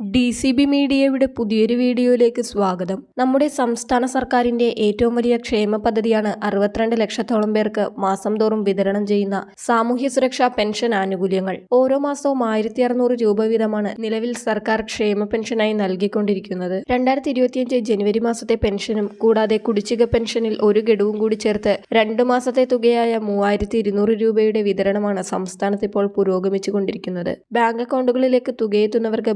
D C B മീഡിയയുടെ പുതിയൊരു വീഡിയോയിലേക്ക് സ്വാഗതം. നമ്മുടെ സംസ്ഥാന സർക്കാരിന്റെ ഏറ്റവും വലിയ ക്ഷേമ പദ്ധതിയാണ് അറുപത്തിരണ്ട് ലക്ഷത്തോളം പേർക്ക് മാസം തോറും വിതരണം ചെയ്യുന്ന സാമൂഹ്യ സുരക്ഷാ പെൻഷൻ ആനുകൂല്യങ്ങൾ. ഓരോ മാസവും ആയിരത്തി അറുന്നൂറ് രൂപ വീതമാണ് നിലവിൽ സർക്കാർ ക്ഷേമ പെൻഷനായി നൽകിക്കൊണ്ടിരിക്കുന്നത്. രണ്ടായിരത്തി ഇരുപത്തിയഞ്ച് ജനുവരി മാസത്തെ പെൻഷനും കൂടാതെ കുടിശ്ശിക പെൻഷനിൽ ഒരു ഗഡുവും കൂടി ചേർത്ത് രണ്ടു മാസത്തെ തുകയായ മൂവായിരത്തി ഇരുന്നൂറ് രൂപയുടെ വിതരണമാണ് സംസ്ഥാനത്ത് ഇപ്പോൾ പുരോഗമിച്ചുകൊണ്ടിരിക്കുന്നത്. ബാങ്ക് അക്കൗണ്ടുകളിലേക്ക് തുകയെത്തുന്നവർക്ക്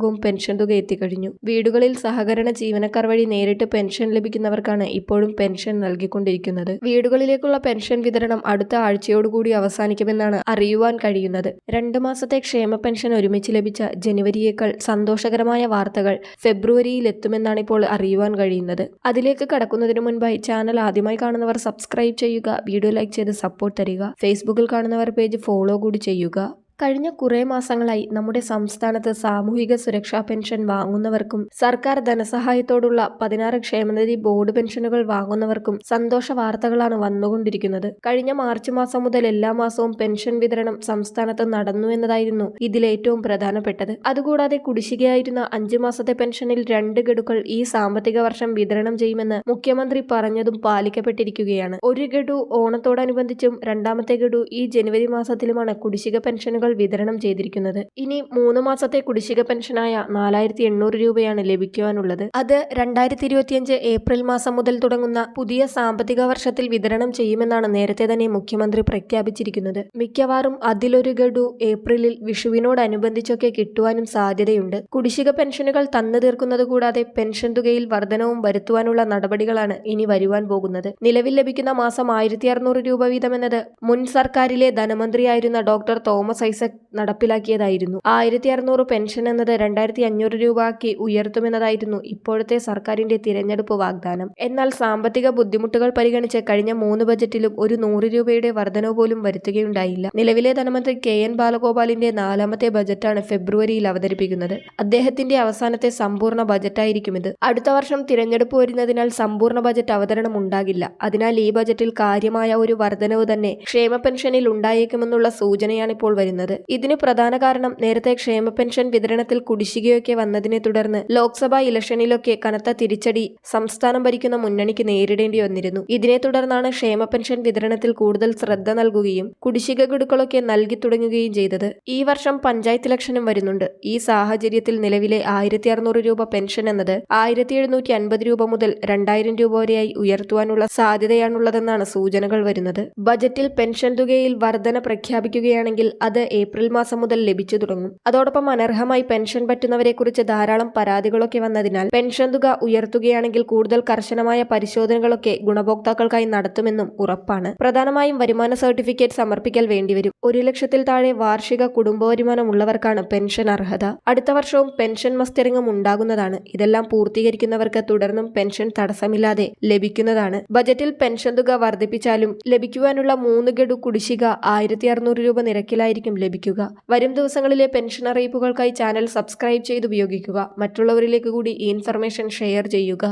ഭൂരിഭാഗവും പെൻഷൻ തുക എത്തിക്കഴിഞ്ഞു. വീടുകളിൽ സഹകരണ ജീവനക്കാർ വഴി നേരിട്ട് പെൻഷൻ ലഭിക്കുന്നവർക്കാണ് ഇപ്പോഴും പെൻഷൻ നൽകിക്കൊണ്ടിരിക്കുന്നത്. വീടുകളിലേക്കുള്ള പെൻഷൻ വിതരണം അടുത്ത ആഴ്ചയോടുകൂടി അവസാനിക്കുമെന്നാണ് അറിയുവാൻ കഴിയുന്നത്. രണ്ടു മാസത്തെ ക്ഷേമ പെൻഷൻ ഒരുമിച്ച് ലഭിച്ച ജനുവരിയേക്കാൾ സന്തോഷകരമായ വാർത്തകൾ ഫെബ്രുവരിയിൽ എത്തുമെന്നാണ് ഇപ്പോൾ അറിയുവാൻ കഴിയുന്നത്. അതിലേക്ക് കടക്കുന്നതിന് മുൻപായി ചാനൽ ആദ്യമായി കാണുന്നവർ സബ്സ്ക്രൈബ് ചെയ്യുക വീഡിയോ ലൈക്ക് ചെയ്ത് സപ്പോർട്ട് തരിക ഫേസ്ബുക്കിൽ കാണുന്നവർ പേജ് ഫോളോ കൂടി ചെയ്യുക. കഴിഞ്ഞ കുറേ മാസങ്ങളായി നമ്മുടെ സംസ്ഥാനത്ത് സാമൂഹിക സുരക്ഷാ പെൻഷൻ വാങ്ങുന്നവർക്കും സർക്കാർ ധനസഹായത്തോടുള്ള പതിനാറ് ക്ഷേമനിധി ബോർഡ് പെൻഷനുകൾ വാങ്ങുന്നവർക്കും സന്തോഷ വാർത്തകളാണ് വന്നുകൊണ്ടിരിക്കുന്നത്. കഴിഞ്ഞ മാർച്ച് മാസം മുതൽ എല്ലാ മാസവും പെൻഷൻ വിതരണം സംസ്ഥാനത്ത് നടന്നു എന്നതായിരുന്നു ഇതിലേറ്റവും പ്രധാനപ്പെട്ടത്. അതുകൂടാതെ കുടിശ്ശികയായിരുന്ന അഞ്ചു മാസത്തെ പെൻഷനിൽ രണ്ട് ഗഡുക്കൾ ഈ സാമ്പത്തിക വർഷം വിതരണം ചെയ്യുമെന്ന് മുഖ്യമന്ത്രി പറഞ്ഞതും പാലിക്കപ്പെട്ടിരിക്കുകയാണ്. ഒരു ഗഡു ഓണത്തോടനുബന്ധിച്ചും രണ്ടാമത്തെ ഗഡു ഈ ജനുവരി മാസത്തിലുമാണ് കുടിശ്ശിക പെൻഷനുകൾ വിതരണം ചെയ്തിരിക്കുന്നത്. ഇനി മൂന്ന് മാസത്തെ കുടിശ്ശിക പെൻഷനായ നാലായിരത്തി എണ്ണൂറ് രൂപയാണ് ലഭിക്കുവാനുള്ളത്. അത് രണ്ടായിരത്തി ഇരുപത്തിയഞ്ച് ഏപ്രിൽ മാസം മുതൽ തുടങ്ങുന്ന പുതിയ സാമ്പത്തിക വർഷത്തിൽ വിതരണം ചെയ്യുമെന്നാണ് നേരത്തെ തന്നെ മുഖ്യമന്ത്രി പ്രഖ്യാപിച്ചിരിക്കുന്നത്. മിക്കവാറും അതിലൊരു ഗഡു ഏപ്രിലിൽ വിഷുവിനോടനുബന്ധിച്ചൊക്കെ കിട്ടുവാനും സാധ്യതയുണ്ട്. കുടിശ്ശിക പെൻഷനുകൾ തന്നു തീർക്കുന്നത് കൂടാതെ പെൻഷൻ തുകയിൽ വർധനവും വരുത്തുവാനുള്ള നടപടികളാണ് ഇനി വരുവാൻ പോകുന്നത്. നിലവിൽ ലഭിക്കുന്ന മാസം ആയിരത്തി അറുന്നൂറ് രൂപ വീതമെന്നത് മുൻ സർക്കാരിലെ ധനമന്ത്രിയായിരുന്ന ഡോക്ടർ തോമസ് ഐസക് നടപ്പിലാക്കിയതായിരുന്നു. ആയിരത്തി അറുന്നൂറ് പെൻഷൻ എന്നത് രണ്ടായിരത്തി അഞ്ഞൂറ് രൂപ ആക്കി ഉയർത്തുമെന്നതായിരുന്നു ഇപ്പോഴത്തെ സർക്കാരിന്റെ തിരഞ്ഞെടുപ്പ് വാഗ്ദാനം. എന്നാൽ സാമ്പത്തിക ബുദ്ധിമുട്ടുകൾ പരിഗണിച്ച് കഴിഞ്ഞ മൂന്ന് ബജറ്റിലും ഒരു നൂറ് രൂപയുടെ വർധനവ് പോലും വരുത്തുകയുണ്ടായില്ല. നിലവിലെ ധനമന്ത്രി കെ എൻ ബാലഗോപാലിന്റെ നാലാമത്തെ ബജറ്റാണ് ഫെബ്രുവരിയിൽ അവതരിപ്പിക്കുന്നത്. അദ്ദേഹത്തിന്റെ അവസാനത്തെ സമ്പൂർണ ബജറ്റായിരിക്കും ഇത്. അടുത്ത വർഷം തിരഞ്ഞെടുപ്പ് വരുന്നതിനാൽ സമ്പൂർണ ബജറ്റ് അവതരണം ഉണ്ടാകില്ല. അതിനാൽ ഈ ബജറ്റിൽ കാര്യമായ ഒരു വർധനവ് തന്നെ ക്ഷേമ പെൻഷനിൽ ഉണ്ടായേക്കുമെന്നുള്ള സൂചനയാണ് ഇപ്പോൾ വരുന്നത്. ഇതിന് പ്രധാന കാരണം നേരത്തെ ക്ഷേമ പെൻഷൻ വിതരണത്തിൽ കുടിശ്ശികയൊക്കെ വന്നതിനെ തുടർന്ന് ലോക്സഭാ ഇലക്ഷനിലൊക്കെ കനത്ത തിരിച്ചടി സംസ്ഥാനം ഭരിക്കുന്ന മുന്നണിക്ക് നേരിടേണ്ടി വന്നിരുന്നു. ഇതിനെ തുടർന്നാണ് ക്ഷേമ പെൻഷൻ വിതരണത്തിൽ കൂടുതൽ ശ്രദ്ധ നൽകുകയും കുടിശ്ശിക ഗഡുക്കളൊക്കെ നൽകി തുടങ്ങുകയും ചെയ്തത്. ഈ വർഷം പഞ്ചായത്ത് ഇലക്ഷനും വരുന്നുണ്ട്. ഈ സാഹചര്യത്തിൽ നിലവിലെ ആയിരത്തി അറുന്നൂറ് രൂപ പെൻഷൻ എന്നത് ആയിരത്തി എഴുന്നൂറ്റി അൻപത് രൂപ മുതൽ രണ്ടായിരം രൂപ വരെയായി ഉയർത്തുവാനുള്ള സാധ്യതയാണുള്ളതെന്നാണ് സൂചനകൾ വരുന്നത്. ബജറ്റിൽ പെൻഷൻ തുകയിൽ വർധന പ്രഖ്യാപിക്കുകയാണെങ്കിൽ അത് ഏപ്രിൽ മാസം മുതൽ ലഭിച്ചു തുടങ്ങും. അതോടൊപ്പം അനർഹമായി പെൻഷൻ പറ്റുന്നവരെക്കുറിച്ച് ധാരാളം പരാതികളൊക്കെ വന്നതിനാൽ പെൻഷൻ തുക ഉയർത്തുകയാണെങ്കിൽ കൂടുതൽ കർശനമായ പരിശോധനകളൊക്കെ ഗുണഭോക്താക്കൾക്കായി നടത്തുമെന്നും ഉറപ്പാണ്. പ്രധാനമായും വരുമാന സർട്ടിഫിക്കറ്റ് സമർപ്പിക്കൽ വേണ്ടിവരും. ഒരു ലക്ഷത്തിൽ താഴെ വാർഷിക കുടുംബ വരുമാനമുള്ളവർക്കാണ് പെൻഷൻ അർഹത. അടുത്ത വർഷവും പെൻഷൻ മസ്തിരംഗം ഉണ്ടാകുന്നതാണ്. ഇതെല്ലാം പൂർത്തീകരിക്കുന്നവർക്ക് തുടർന്നും പെൻഷൻ തടസ്സമില്ലാതെ ലഭിക്കുന്നതാണ്. ബജറ്റിൽ പെൻഷൻ തുക വർദ്ധിപ്പിച്ചാലും ലഭിക്കുവാനുള്ള മൂന്ന് ഗഡു കുടിശ്ശിക ആയിരത്തി അറുന്നൂറ് രൂപ നിരക്കിലായിരിക്കും ലഭിക്കുക. വരും ദിവസങ്ങളിലെ പെൻഷൻ അറിയിപ്പുകൾക്കായി ചാനൽ സബ്സ്ക്രൈബ് ചെയ്ത് ഉപയോഗിക്കുക മറ്റുള്ളവരിലേക്ക് കൂടി ഈ ഇൻഫർമേഷൻ ഷെയർ ചെയ്യുക.